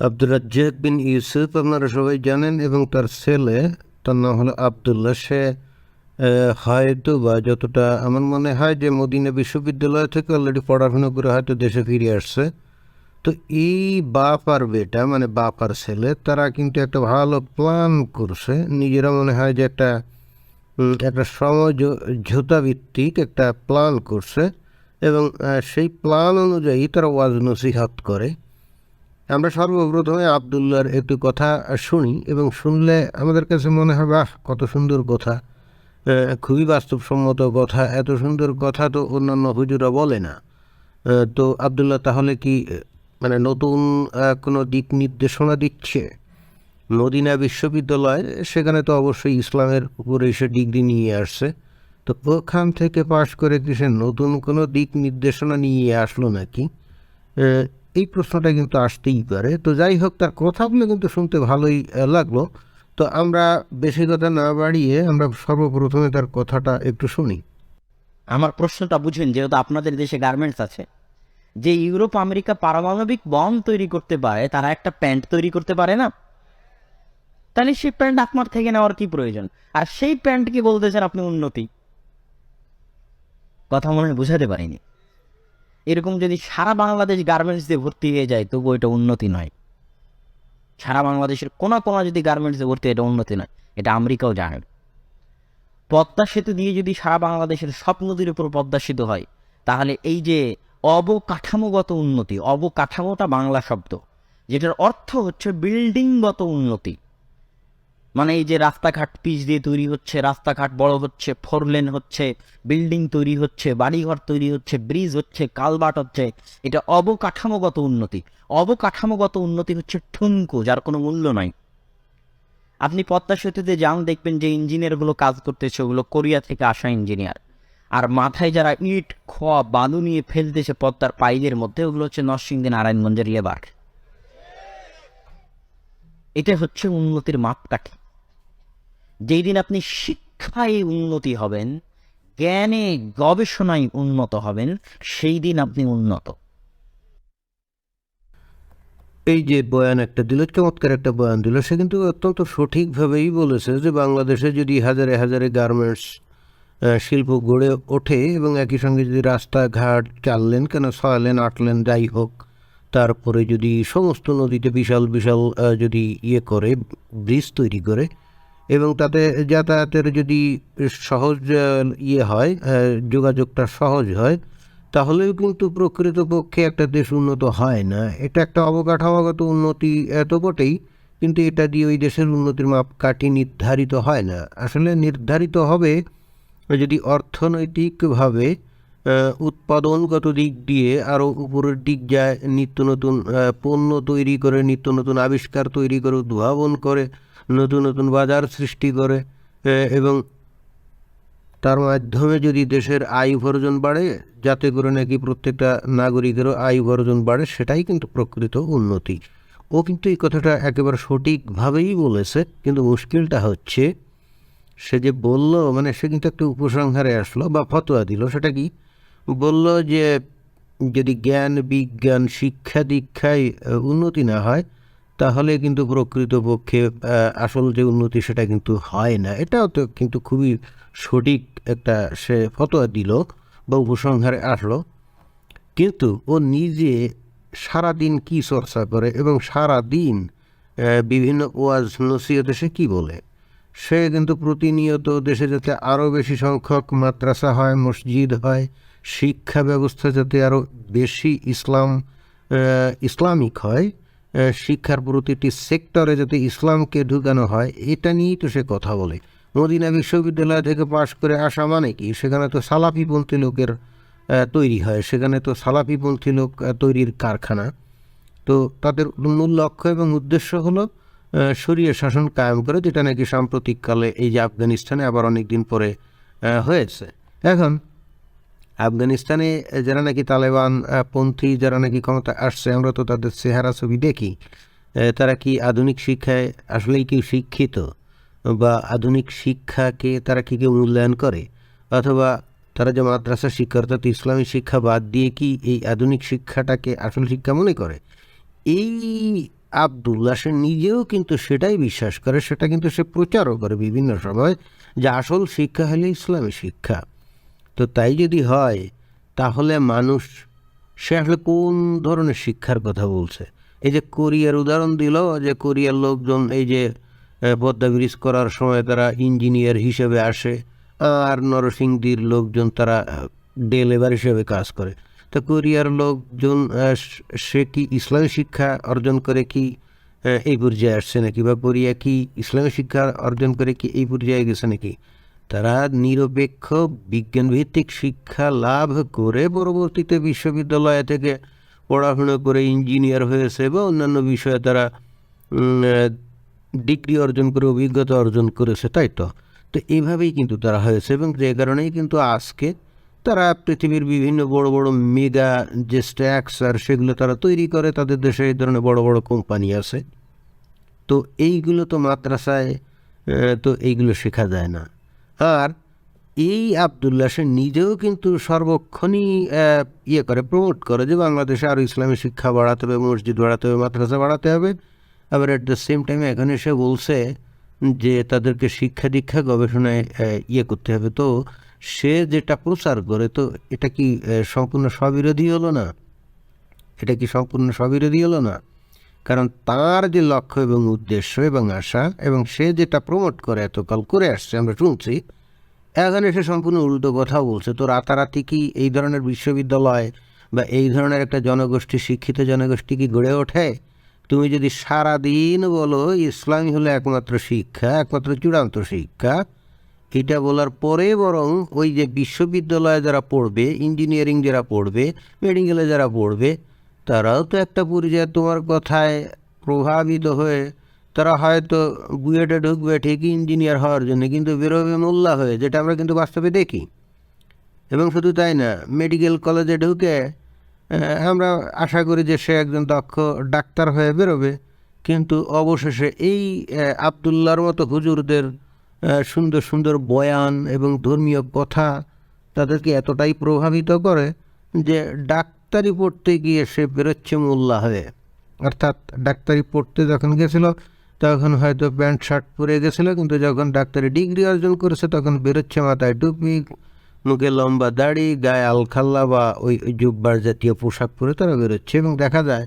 রাজ্জাক বিন ইউসুফ আপনারা সবাই জানেন এবং তার ছেলে, তার নাম হলো আবদুল্লাহ। সে হয়তো বা যতটা আমার মনে হয় যে মদিনা বিশ্ববিদ্যালয় থেকে অলরেডি পড়াশোনা করে হয়তো দেশে ফিরে আসছে। তো এই বাপ আর বেটা মানে বাপ আর ছেলে, তারা কিন্তু একটা ভালো প্ল্যান করছে। নিজেরা মনে হয় যে একটা একটা সমঝোতা ভিত্তিক একটা প্ল্যান করছে এবং সেই প্ল্যান অনুযায়ী তারা ওয়াজ নসিহাত করে। আমরা সর্বপ্রথমে আবদুল্লার একটু কথা শুনি এবং শুনলে আমাদের কাছে মনে হয়, বাহ, কত সুন্দর কথা। খুবই বাস্তবসম্মত কথা। এত সুন্দর কথা তো অন্যান্য হুজুরা বলে না। তো আবদুল্লাহ তাহলে কি মানে নতুন কোনো দিক নির্দেশনা দিচ্ছে? মদিনা বিশ্ববিদ্যালয়, সেখানে তো অবশ্যই ইসলামের উপরে সে ডিগ্রি নিয়ে আসছে। তো ওখান থেকে পাশ করে কি সে নতুন কোনো দিক নির্দেশনা নিয়ে আসলো নাকি? এই প্রশ্নটা কিন্তু আসতেই পারে। তো যাই হোক, তার কথাগুলো কিন্তু শুনতে ভালোই লাগল। তো আমরা বেশি কথা না বাড়িয়ে আমরা সর্বপ্রথমে তার কথাটা একটু শুনি। আমার প্রশ্নটা বুঝুন, যেহেতু আপনাদের দেশে গার্মেন্টস আছে, যে ইউরোপ, আমেরিকা পারমাণবিক বম তৈরি করতে পারে, তারা একটা প্যান্ট তৈরি করতে পারে না? তাহলে সেই প্যান্ট আপনার থেকে নেওয়ার কি প্রয়োজন? আর সেই প্যান্টকে বলতেছেন আপনি উন্নতি? কথা মনে হয় বুঝাতে পারিনি। এরকম যদি সারা বাংলাদেশ গার্মেন্টস দিয়ে ভর্তি হয়ে যায়, তবু এটা উন্নতি নয়। সারা বাংলাদেশের কোনা কোনা যদি গার্মেন্টস ভর্তি এটা উন্নতি নয়। এটা আমেরিকাও জানে পদ্মা সেতু দিয়ে যদি সারা বাংলাদেশের সব নদীর উপর পদ্মা সেতু হয়, তাহলে এই যে অবকাঠামোগত উন্নতি, অবকাঠামোটা বাংলা শব্দ, যেটার অর্থ হচ্ছে বিল্ডিংগত উন্নতি। মানে এই যে রাস্তাঘাট পিচ দিয়ে তৈরি হচ্ছে, রাস্তাঘাট বড় হচ্ছে ফোর লেন হচ্ছে বিল্ডিং তৈরি হচ্ছে, বাড়িঘর তৈরি হচ্ছে ব্রিজ হচ্ছে কালবাট হচ্ছে, এটা অবকাঠামোগত উন্নতি। অবকাঠামোগত উন্নতি হচ্ছে ঠুনকু, যার কোনো মূল্য নাই। আপনি পদ্মা সেতুতে যান, দেখবেন যে ইঞ্জিনিয়ারগুলো কাজ করতেছে, ওগুলো কোরিয়া থেকে আসা ইঞ্জিনিয়ার। আর মাথায় যারা ইট, খোয়া, বালু নিয়ে ফেলতেছে পদ্মার পাইলের মধ্যে, ওগুলো হচ্ছে নরসিংদী নারায়ণগঞ্জের ইয়েবার এটা হচ্ছে উন্নতির মাপকাঠি। যেই দিন আপনি শিক্ষায় উন্নতি হবেন, জ্ঞানে গবেষণায় উন্নত হবেন, সেই দিন আপনি উন্নত। এই যে বয়ান একটা দিল, চমৎকার একটা বয়ান দিল, সে কিন্তু অত্যন্ত সঠিকভাবেই বলেছে যে বাংলাদেশে যদি হাজারে হাজারে গার্মেন্টস শিল্প গড়ে ওঠে এবং একই সঙ্গে যদি রাস্তাঘাট চাললেন কেন ছয় লেন আট যাই হোক, তারপরে যদি সমস্ত নদীতে বিশাল বিশাল যদি ইয়ে করে, ব্রিজ তৈরি করে এবং তাতে যাতায়াতের যদি সহজ ইয়ে হয় যোগাযোগটা সহজ হয়, তাহলেও কিন্তু প্রকৃতপক্ষে একটা দেশ উন্নত হয় না। এটা একটা অবকাঠামোগত উন্নতি এত বটেই, কিন্তু এটা দিয়ে ওই দেশের উন্নতির মাপকাঠি নির্ধারিত হয় না। আসলে নির্ধারিত হবে যদি অর্থনৈতিকভাবে উৎপাদনগত দিক দিয়ে আরও উপরের দিক যায়, নিত্য নতুন পণ্য তৈরি করে, নিত্য নতুন আবিষ্কার তৈরি করে, উদ্ভাবন করে, নতুন নতুন বাজার সৃষ্টি করে এবং তার মাধ্যমে যদি দেশের আয় উপার্জন বাড়ে, যাতে করে নাকি প্রত্যেকটা নাগরিকেরও আয় উপার্জন বাড়ে, সেটাই কিন্তু প্রকৃত উন্নতি। ও কিন্তু এই কথাটা একেবারে সঠিকভাবেই বলেছে, কিন্তু মুশকিলটা হচ্ছে, সে যে বলল মানে সে কিন্তু একটা উপসংহারে আসলো বা ফতোয়া দিল, সেটা কি? বলল যে, যদি জ্ঞান, বিজ্ঞান, শিক্ষা, দীক্ষায় উন্নতি না হয়, তাহলে কিন্তু প্রকৃতপক্ষে আসল যে উন্নতি সেটা কিন্তু হয় না। এটাও তো কিন্তু খুবই সঠিক একটা সে ফতোয়া দিল বা উপসংহারে আসলো। কিন্তু ও নিজে সারাদিন কি চর্চা করে এবং সারা দিন বিভিন্ন ওয়াজ, নসিহতে সে কী বলে? সে কিন্তু প্রতিনিয়ত দেশে যাতে আরও বেশি সংখ্যক মাদ্রাসা হয়, মসজিদ হয় শিক্ষা ব্যবস্থা যাতে আরও বেশি ইসলাম ইসলামিক হয় শিক্ষার প্রতিটি সেক্টরে যাতে ইসলামকে ঢুকানো হয়, এটা নিয়েই তো সে কথা বলে। মদিনা বিশ্ববিদ্যালয় থেকে পাশ করে আসা মানে কি? সেখানে তো সালাফিপন্থী লোকের তৈরি হয়। সেখানে তো সালাফিপন্থী লোক তৈরির কারখানা। তো তাদের মূল লক্ষ্য এবং উদ্দেশ্য হলো শরীয় শাসন কায়েম করে, যেটা নাকি সাম্প্রতিককালে এই যে আফগানিস্তানে আবার অনেক দিন পরে হয়েছে। এখন আফগানিস্তানে যারা নাকি তালেবান পন্থী, যারা নাকি ক্ষমতা আসছে, আমরা তো তাদের চেহারা ছবি দেখি। তারা কি আধুনিক শিক্ষায় আসলেই কি শিক্ষিত? বা আধুনিক শিক্ষাকে তারা কি কেউ মূল্যায়ন করে? অথবা তারা যে মাদ্রাসা শিক্ষা, অর্থাৎ ইসলামী শিক্ষা বাদ দিয়ে কি এই আধুনিক শিক্ষাটাকে আসল শিক্ষা মনে করে? এই আবদুল্লাহ সে নিজেও কিন্তু সেটাই বিশ্বাস করে, সেটা কিন্তু সে প্রচারও করে বিভিন্ন সময়, যে আসল শিক্ষা হলে ইসলামী শিক্ষা। তো তাই যদি হয়, তাহলে মানুষ সে আসলে কোন ধরনের শিক্ষার কথা বলছে? এই যে কোরিয়ার উদাহরণ দিল যে কোরিয়ার লোকজন এই যে পদ্মা ব্রিজ করার সময় তারা ইঞ্জিনিয়ার হিসেবে আসে, আর নরসিংদীর লোকজন তারা ডে লেবার হিসেবে কাজ করে। তো কোরিয়ার লোকজন সে কি ইসলামী শিক্ষা অর্জন করে কি এই পর্যায়ে আসছে নাকি? বা কোরিয়া কি ইসলামী শিক্ষা অর্জন করে কি এই পর্যায়ে গেছে নাকি? তারা নিরপেক্ষ বিজ্ঞানভিত্তিক শিক্ষা লাভ করে পরবর্তীতে বিশ্ববিদ্যালয় থেকে পড়াশুনো করে ইঞ্জিনিয়ার হয়েছে বা অন্যান্য বিষয়ে তারা ডিগ্রি অর্জন করে, অভিজ্ঞতা অর্জন করেছে, তাই তো? তো এইভাবেই কিন্তু তারা হয়েছে এবং যে কারণেই কিন্তু আজকে তারা পৃথিবীর বিভিন্ন বড় বড় মেগা যে স্ট্যাক্স আর সেগুলো তারা তৈরি করে, তাদের দেশে এই ধরনের বড় বড় কোম্পানি আছে। তো এইগুলো তো মাদ্রাসায় তো এইগুলো শেখা যায় না। আর এই আবদুল্লাহ সে নিজেও কিন্তু সর্বক্ষণই ইয়ে করে প্রমোট করে যে বাংলাদেশে আরও ইসলামী শিক্ষা বাড়াতে হবে, মসজিদ বাড়াতে হবে, মাদ্রাসা বাড়াতে হবে। আবার অ্যাট দ্য সেম টাইম এখন এসে বলছে যে তাদেরকে শিক্ষা দীক্ষা গবেষণায় ইয়ে করতে হবে। তো সে যেটা প্রচার করে, তো এটা কি সম্পূর্ণ স্ববিরোধী হলো না? এটা কি সম্পূর্ণ স্ববিরোধী হলো না? কারণ তার যে লক্ষ্য এবং উদ্দেশ্য এবং আশা এবং সে যেটা প্রমোট করে, এতকাল করে আসছে, আমরা শুনছি, এখন এসে সম্পূর্ণ উল্টো কথা বলছে। তো রাতারাতি কি এই ধরনের বিশ্ববিদ্যালয় বা এই ধরনের একটা জনগোষ্ঠী, শিক্ষিত জনগোষ্ঠী কি গড়ে ওঠে? তুমি যদি সারা দিন বলো ইসলামী হলো একমাত্র শিক্ষা, একমাত্র চূড়ান্ত শিক্ষা, এটা বলার পরে বরং ওই যে বিশ্ববিদ্যালয়ে যারা পড়বে, ইঞ্জিনিয়ারিং যারা পড়বে, মেডিকেলে যারা পড়বে তারাও তো একটা পর্যায়ে তোমার কথায় প্রভাবিত হয়ে তারা হয়তো বুয়েটে ঢুকবে ঠিকই ইঞ্জিনিয়ার হওয়ার জন্য কিন্তু বেরোবে মোল্লা হয়ে, যেটা আমরা কিন্তু বাস্তবে দেখি। এবং শুধু তাই না, মেডিকেল কলেজে ঢুকে আমরা আশা করি যে সে একজন দক্ষ ডাক্তার হয়ে বেরোবে। কিন্তু অবশেষে এই আবদুল্লার মতো হুজুরদের সুন্দর সুন্দর বয়ান এবং ধর্মীয় কথা তাদেরকে এতটাই প্রভাবিত করে যে ডাক্তারি পড়তে গিয়ে সে বেরোচ্ছে মোল্লা হয়ে অর্থাৎ ডাক্তারি পড়তে যখন গেছিল, তখন হয়তো প্যান্ট, শার্ট পরে গেছিল, কিন্তু যখন ডাক্তারি ডিগ্রি অর্জন করেছে, তখন বেরোচ্ছে মাথায় টুপি, মুখে লম্বা দাড়ি, গায়ে আলখাল্লা বা ওই জুব্বার জাতীয় পোশাক পরে তারা বেরোচ্ছে এবং দেখা যায়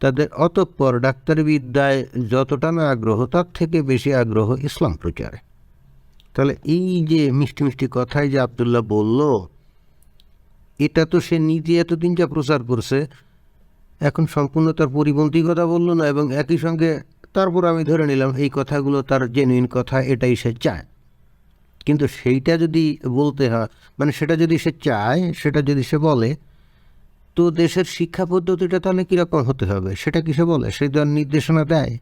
তাদের অতঃপর ডাক্তারি বিদ্যায় যতটা না আগ্রহ, তার থেকে বেশি আগ্রহ ইসলাম প্রচারে। তাহলে এই যে মিষ্টি মিষ্টি কথাই যে আবদুল্লাহ বলল এটা তো সে নিজে এতদিন যা প্রচার করছে, এখন সম্পূর্ণ তার পরিপন্থী কথা বলল না এবং একই সঙ্গে তারপর আমি ধরে নিলাম এই কথাগুলো তার জেনুইন কথা, এটাই সে চায়। কিন্তু সেইটা যদি বলতে হয় মানে সেটা যদি সে চায়, সেটা যদি সে বলে, তো দেশের শিক্ষা পদ্ধতিটা তাহলে কীরকম হতে হবে? সেটা কি সে বলে? সে দেওয়ার নির্দেশনা দেয়।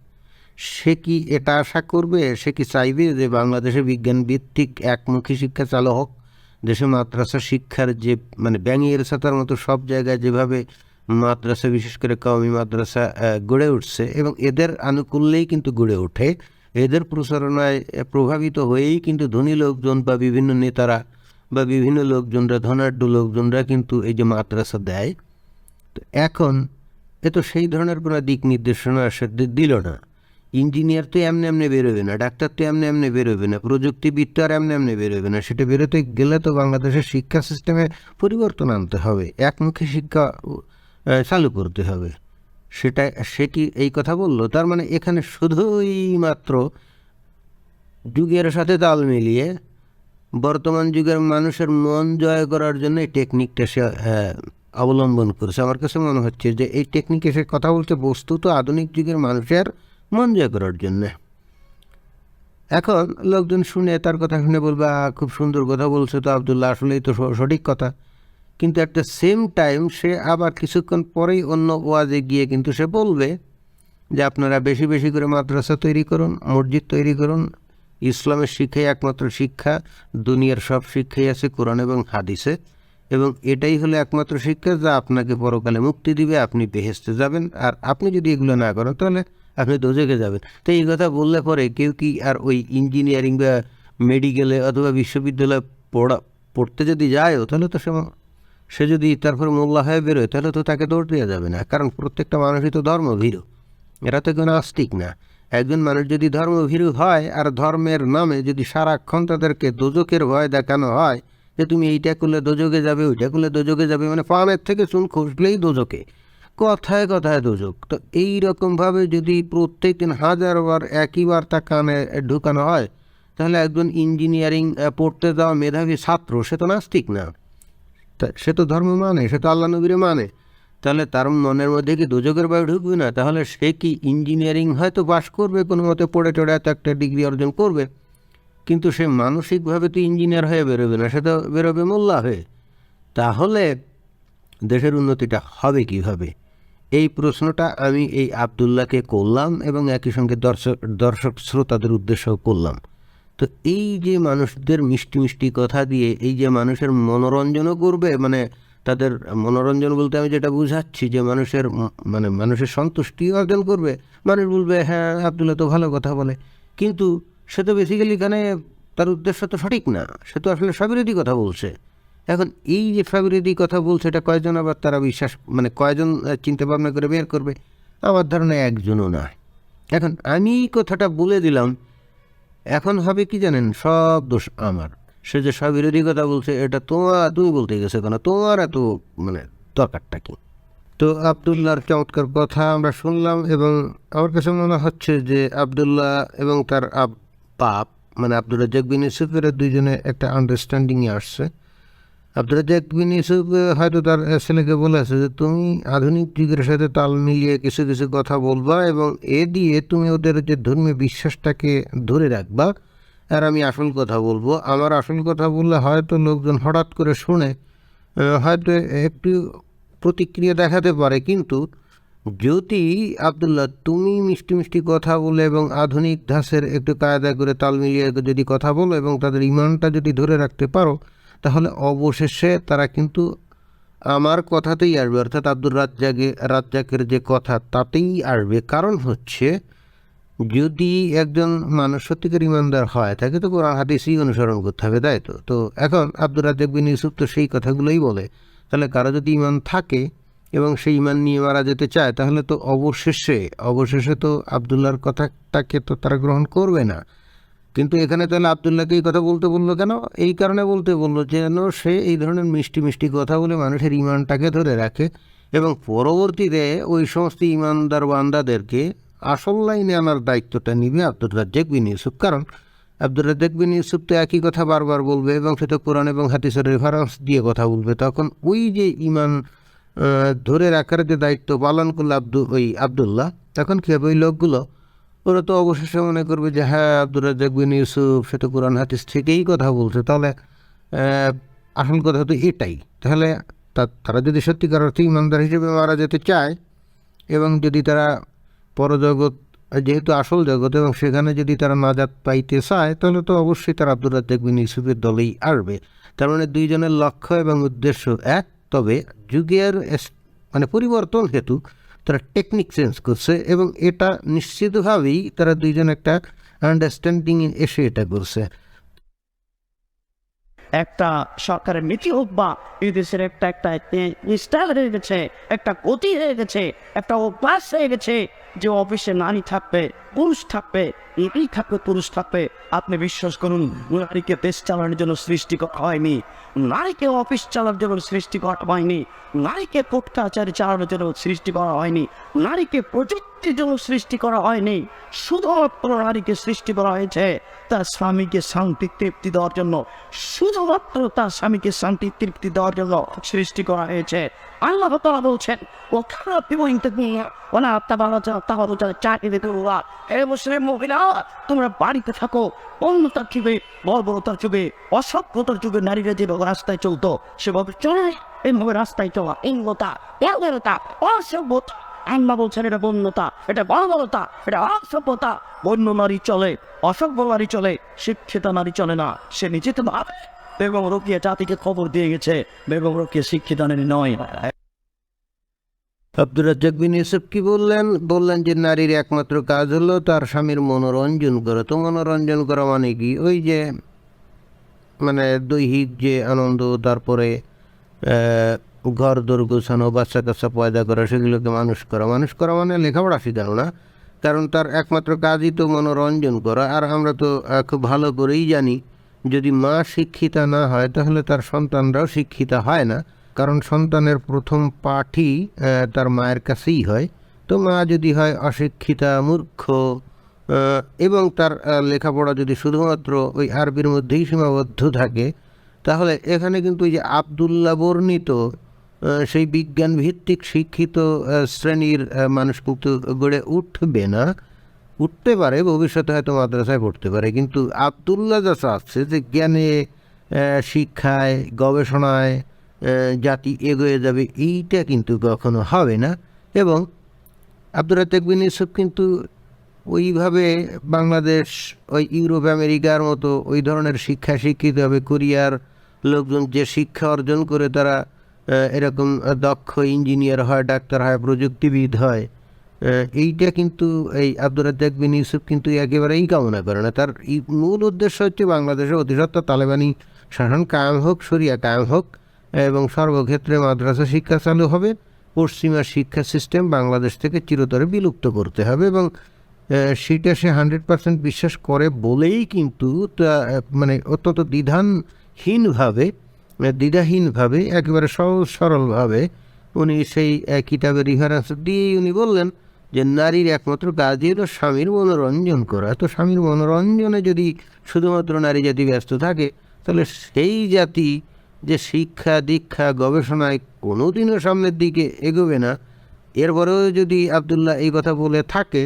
সে কি এটা আশা করবে? সে কি চাইবে যে বাংলাদেশে বিজ্ঞান ভিত্তিক একমুখী শিক্ষা চালু হোক? দেশে মাদ্রাসা শিক্ষার যে মানে ব্যাঙিয়ের ছাতার মতো সব জায়গায় যেভাবে মাদ্রাসা, বিশেষ করে কওমি মাদ্রাসা গড়ে উঠছে এবং এদের আনুকূল্যেই কিন্তু গড়ে ওঠে। এদের প্রচারণায় প্রভাবিত হয়েই কিন্তু ধনী লোকজন বা বিভিন্ন নেতারা বা বিভিন্ন লোকজনরা, ধনাঢ্য লোকজনরা কিন্তু এই যে মাদ্রাসা দেয়। তো এখন এ তো সেই ধরনের কোনো দিক নির্দেশনা দিল না। ইঞ্জিনিয়ার তো এমনি এমনি বেরোবে না, ডাক্তার তো এমনি এমনি বেরোবে না প্রযুক্তিবিদ তো আর এমনি এমনি বেরোবে না, সেটা বেরোতে গেলে তো বাংলাদেশের শিক্ষা সিস্টেমে পরিবর্তন আনতে হবে, একমুখী শিক্ষা চালু করতে হবে। সেটা, সে কি এই কথা বলল? তার মানে এখানে শুধুই মাত্র যুগের সাথে তাল মিলিয়ে বর্তমান যুগের মানুষের মন জয় করার জন্য এই টেকনিকটা সে অবলম্বন করেছে। আমার কাছে মনে হচ্ছে যে এই টেকনিকে সে কথা বলতে বস্তু তো আধুনিক যুগের মানুষের মন জয় করার জন্যে। এখন লোকজন শুনে তার কথা শুনে বলবে "আহ, খুব সুন্দর কথা বলছে তো আবদুল্লাহ আসলেই তো সঠিক কথা। কিন্তু দ্য সেম টাইম সে আবার কিছুক্ষণ পরেই অন্য ওয়াজে গিয়ে কিন্তু সে বলবে যে আপনারা বেশি বেশি করে মাদ্রাসা তৈরি করুন মসজিদ তৈরি করুন। ইসলামের শিক্ষাই একমাত্র শিক্ষা দুনিয়ার সব শিক্ষাই আছে কোরআন এবং হাদিসে। এবং এটাই হলো একমাত্র শিক্ষা যা আপনাকে পরকালে মুক্তি দিবে আপনি বেহেস্তে যাবেন। আর আপনি যদি এগুলো না করেন তাহলে আপনি দোজেকে যাবেন। তো এই কথা বললে পরে কেউ কি আর ওই ইঞ্জিনিয়ারিং বা মেডিকেলে অথবা বিশ্ববিদ্যালয়ে পড়া, পড়তে যদি যায়ও, তাহলে তো সে সে যদি তারপর মোল্লা হয়ে বেরোয়, তাহলে তো তাকে দৌড় দেওয়া যাবে না। কারণ প্রত্যেকটা মানুষই তো ধর্মভীরু। এরা তো কোনো আস্তিক না। একজন মানুষ যদি ধর্মভীরু হয়, আর ধর্মের নামে যদি সারাক্ষণ তাদেরকে দোজকের ভয় দেখানো হয়, যে তুমি এইটা করলে দোজকে যাবে, ওইটা করলে দোজকে যাবে মানে পানের থেকে চুন খসলেই দোজকে কথায় কথায় দোজক তো এই রকমভাবে যদি প্রত্যেক দিন হাজারবার একইবার তা কানে ঢুকানো হয়, তাহলে একজন ইঞ্জিনিয়ারিং পড়তে যাওয়া মেধাবী ছাত্র, সে তো নাস্তিক না। সে তো ধর্ম মানে সে তো আল্লাহ নবীরে মানে। তাহলে তার মনের মধ্যে কি দুযোগের বায়ু ঢুকবে না? তাহলে সে কি ইঞ্জিনিয়ারিং হয়তো পাস করবে, কোনো মতে পড়ে টড়ে এত একটা ডিগ্রি অর্জন করবে? কিন্তু সে মানসিকভাবে তো ইঞ্জিনিয়ার হয়ে বেরোবে না, সে তো বেরোবে মোল্লা হয়ে। তাহলে দেশের উন্নতিটা হবে কীভাবে? এই প্রশ্নটা আমি এই আবদুল্লাহকে করলাম এবং একই সঙ্গে দর্শক দর্শক শ্রোতাদের উদ্দেশ্যও করলাম। তো এই যে মানুষদের মিষ্টি মিষ্টি কথা দিয়ে, এই যে মানুষের মনোরঞ্জনও করবে মানে তাদের মনোরঞ্জন বলতে আমি যেটা বুঝাচ্ছি যে মানুষের মানে মানুষের সন্তুষ্টি অর্জন করবে। মানুষ বলবে হ্যাঁ আবদুল্লাহ তো ভালো কথা বলে। কিন্তু সে তো বেসিক্যালি এখানে তার উদ্দেশ্য তো সঠিক না। সে তো আসলে স্ববিরোধী কথা বলছে। এখন এই যে স্ববিরোধী কথা বলছে, এটা কয়জন আবার তারা বিশ্বাস মানে কয়জন চিন্তা ভাবনা করে বের করবে? আমার ধারণা একজনও না এখন আমি কথাটা বলে দিলাম, এখন হবে কি জানেন, সব দোষ আমার। সে যে স্ববিরোধী কথা বলছে, এটা তোমার, তুমি বলতে গেছো কেন? তোমার এত মানে দরকারটা কি? তো আবদুল্লাহর চমৎকার কথা আমরা শুনলাম এবং আমার কাছে মনে হচ্ছে যে আবদুল্লাহ এবং তার বাপ মানে আব্দুল রাজ্জাক বিন ইউসুফের দুইজনে একটা আন্ডারস্ট্যান্ডিংয়ে আসছে। আব্দুল রাজ্জাক বিন ইউসুফ হয়তো তার ছেলেকে বলেছে যে তুমি আধুনিক যুগের সাথে তাল মিলিয়ে কিছু কিছু কথা বলবা এবং এ দিয়ে তুমি ওদের যে ধর্মীয় বিশ্বাসটাকে ধরে রাখবা। আর আমি আসল কথা বলব। আমার আসল কথা বললে হয়তো লোকজন হঠাৎ করে শুনে হয়তো একটু প্রতিক্রিয়া দেখাতে পারে। কিন্তু যদি আবদুল্লাহ তুমি মিষ্টি মিষ্টি কথা বলে এবং আধুনিক ধাঁচের একটু কায়দা করে তাল মিলিয়ে যদি কথা বলো এবং তাদের ইমানটা যদি ধরে রাখতে পারো তাহলে অবশেষে তারা কিন্তু আমার কথাতেই আসবে। অর্থাৎ আব্দুর রাজ্জাকে, রাজ্জাকের যে কথা তাতেই আসবে। কারণ হচ্ছে, যদি একজন মানুষ সত্যিকার ইমানদার হয়, তাকে তো কোরআন, হাদিসই অনুসরণ করতে হবে, তাই তো? তো এখন আব্দুর রাজ্জাক বিন ইউসুফ তো সেই কথাগুলোই বলে। তাহলে কারও যদি ইমান থাকে এবং সেই ইমান নিয়ে মারা যেতে চায়, তাহলে তো অবশেষে অবশেষে তো আবদুল্লাহর কথাটাকে তো তারা গ্রহণ করবে না। কিন্তু এখানে তাহলে আবদুল্লাহকে এই কথা বলতে বলল কেন? এই কারণে বলতে বলল যেন সে এই ধরনের মিষ্টি মিষ্টি কথা বলে মানুষের ইমানটাকে ধরে রাখে এবং পরবর্তীতে ওই সমস্ত ইমানদার বান্দাদেরকে আসল লাইনে আনার দায়িত্বটা নিবে আব্দুল রাজ্জাক বিন ইউসুফ। কারণ আব্দুল রাজ্জাক বিন ইউসুফ তো একই কথা বারবার বলবে এবং সে তো কোরআন এবং হাদিসের রেফারেন্স দিয়ে কথা বলবে। তখন ওই যে ইমান ধরে রাখার যে দায়িত্ব পালন করল আব্দু, ওই আবদুল্লাহ, তখন কী হবে? ওই লোকগুলো ওরা তো অবশেষে মনে করবে যে হ্যাঁ আব্দুল রাজ্জাক বিন ইউসুফ, সে তো কোরআন, হাদিস থেকেই কথা বলছে। তাহলে আসল কথা তো এটাই। তাহলে তারা যদি সত্যিকার অর্থে ইমানদার হিসেবে মারা যেতে চায়, এবং যদি তারা পরজগৎ, যেহেতু আসল জগৎ, এবং সেখানে যদি তারা নাজাত পাইতে চায়, তাহলে তো অবশ্যই তারা আব্দুল রাজ্জাক বিন ইউসুফের দলেই আসবে। তার মানে দুইজনের লক্ষ্য এবং উদ্দেশ্য এক, তবে যুগের মানে পরিবর্তন হেতু তারা টেকনিক চেঞ্জ করছে এবং এটা নিশ্চিতভাবেই তারা দুইজন একটা আন্ডারস্ট্যান্ডিং এসে এটা করছে। একটা সরকারের নীতি হোক বা এই দেশের একটা একটা স্টাইল হয়ে গেছে, একটা গতি হয়ে গেছে, একটা অভ্যাস হয়ে গেছে যে অফিসে নারী থাকবে, পুরুষ থাকবে, নারী থাকবে, পুরুষ থাকবে আপনি বিশ্বাস করুন, নারীকে দেশ চালানোর জন্য সৃষ্টি করা হয়নি, নারীকে অফিস চালানোর জন্য সৃষ্টি করা হয়নি, নারীকে কোর্ট চালানোর জন্য সৃষ্টি করা হয়নি, নারীকে প্রযুক্তির জন্য সৃষ্টি করা হয়নি, শুধুমাত্র নারীকে সৃষ্টি করা হয়েছে তার স্বামীকে শান্তি তৃপ্তি দেওয়ার জন্য, শুধুমাত্র তার স্বামীকে শান্তি তৃপ্তি দেওয়ার জন্য সৃষ্টি করা হয়েছে। আল্লাহ তালা বলছেন ও খারাপ ওনা চাকরি মহিলা তোমরা বাড়িতে থাকো অন্যতার যুগে বর্বরতার যুগে অসভ্যতার যুগে নারীরা যেভাবে রাস্তায় চলতো সেভাবে চলে এইভাবে রাস্তায় চলা ইঙ্গতা বর্বরতা অসভ্যতা আল্লাহ বলছেন এটা বন্যতা এটা বর্বরতা এটা অসভ্যতা বন্য নারী চলে অসভ্য নারী চলে শিক্ষিত নারী চলে না সে নিজে তো ভাবে বেগম রোকিয়া জাতিকে খবর দিয়ে গেছে, বেগম রোকিয়া শিক্ষিত নয়। আব্দুর রাজ্জাক বিন ইউসুফ কি বললেন? বললেন যে নারীর একমাত্র কাজ হলো তার স্বামীর মনোরঞ্জন করা। তো মনোরঞ্জন করা মানে কি? ওই যে মানে দৈহিক যে আনন্দ, তারপরে ঘর দোর গোছানো বাচ্চা কাচ্চা পয়দা করা, সেগুলোকে মানুষ করা। মানুষ করা মানে লেখাপড়া শেখানো না। কারণ তার একমাত্র কাজই তো মনোরঞ্জন করা। আর আমরা তো খুব ভালো করেই জানি যদি মা শিক্ষিতা না হয়, তাহলে তার সন্তানরাও শিক্ষিতা হয় না। কারণ সন্তানের প্রথম পাঠই তার মায়ের কাছেই হয়। তো মা যদি হয় অশিক্ষিতা, মূর্খ এবং তার লেখাপড়া যদি শুধুমাত্র ওই আরবির মধ্যেই সীমাবদ্ধ থাকে, তাহলে এখানে কিন্তু ওই যে আবদুল্লাহ বর্ণিত সেই বিজ্ঞান ভিত্তিক শিক্ষিত শ্রেণির মানুষ কিন্তু গড়ে উঠবে না। উঠতে পারে, ভবিষ্যতে হয়তো মাদ্রাসায় পড়তে পারে। কিন্তু আবদুল্লাহ যা চাচ্ছে যে জ্ঞানে শিক্ষায়, গবেষণায় জাতি এগোয়ে যাবে, এইটা কিন্তু কখনো হবে না। এবং আব্দুর রাতেক বিন ইউসুফ কিন্তু ওইভাবে বাংলাদেশ, ওই ইউরোপ, আমেরিকার মতো ওই ধরনের শিক্ষা শিক্ষিত হবে, কোরিয়ার লোকজন যে শিক্ষা অর্জন করে তারা এরকম দক্ষ ইঞ্জিনিয়ার হয়, ডাক্তার হয়, প্রযুক্তিবিদ হয় এইটা কিন্তু এই আব্দুর রাজ্জাক বিন ইউসুফ কিন্তু একেবারেই কামনা করে না। তার মূল উদ্দেশ্য হচ্ছে বাংলাদেশে অতিসত্ত্ব তালেবানি শাসন কায়েম হোক সরিয়া কায়েম হোক, এবং সর্বক্ষেত্রে মাদ্রাসা শিক্ষা চালু হবে, পশ্চিমা শিক্ষা সিস্টেম বাংলাদেশ থেকে চিরতরে বিলুপ্ত করতে হবে এবং সেটা সে হান্ড্রেড পার্সেন্ট বিশ্বাস করে বলেই কিন্তু মানে অত্যন্ত দ্বিধানহীনভাবে দ্বিধাহীনভাবে, একেবারে সহজ সরলভাবে উনি সেই কিতাবের রিফারেন্স দিয়েই উনি বললেন যে নারীর একমাত্র কাজই হলো স্বামীর মনোরঞ্জন করা। তো স্বামীর মনোরঞ্জনে যদি শুধুমাত্র নারী জাতি ব্যস্ত থাকে, তাহলে সেই জাতি যে শিক্ষা, দীক্ষা, গবেষণায় কোনোদিনও সামনের দিকে এগোবে না। এরপরেও যদি আবদুল্লাহ এই কথা বলে থাকে,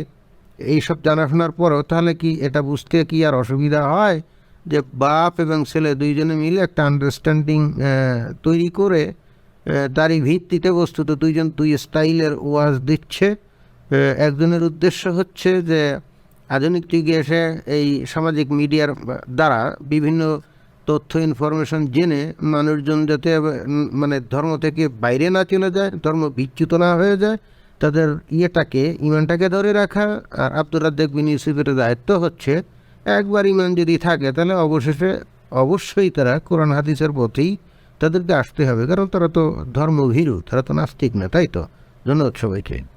এইসব জানাশোনার পরও তাহলে কি এটা বুঝতে কি আর অসুবিধা হয় যে বাপ এবং ছেলে দুইজনে মিলে একটা আন্ডারস্ট্যান্ডিং তৈরি করে তারই ভিত্তিতে বস্তুত দুইজন দুই স্টাইলের ওয়াজ দিচ্ছে? একজনের উদ্দেশ্য হচ্ছে যে আধুনিক যুগে এসে এই সামাজিক মিডিয়ার দ্বারা বিভিন্ন তথ্য ইনফরমেশন জেনে মানুষজন যাতে মানে ধর্ম থেকে বাইরে না চলে যায়, ধর্ম বিচ্যুত না হয়ে যায়, তাদের ইয়েটাকে, ইমানটাকে ধরে রাখা। আর আব্দুর রাজ্জাক বিন ইউসুফের দায়িত্ব হচ্ছে, একবার ইমান যদি থাকে, তাহলে অবশেষে অবশ্যই তারা কোরআন, হাদিসের পথেই তাদেরকে আসতে হবে। কারণ তারা তো ধর্মভীরু, তারা তো নাস্তিক না, তাই তো? ধন্যবাদ সবাইকে।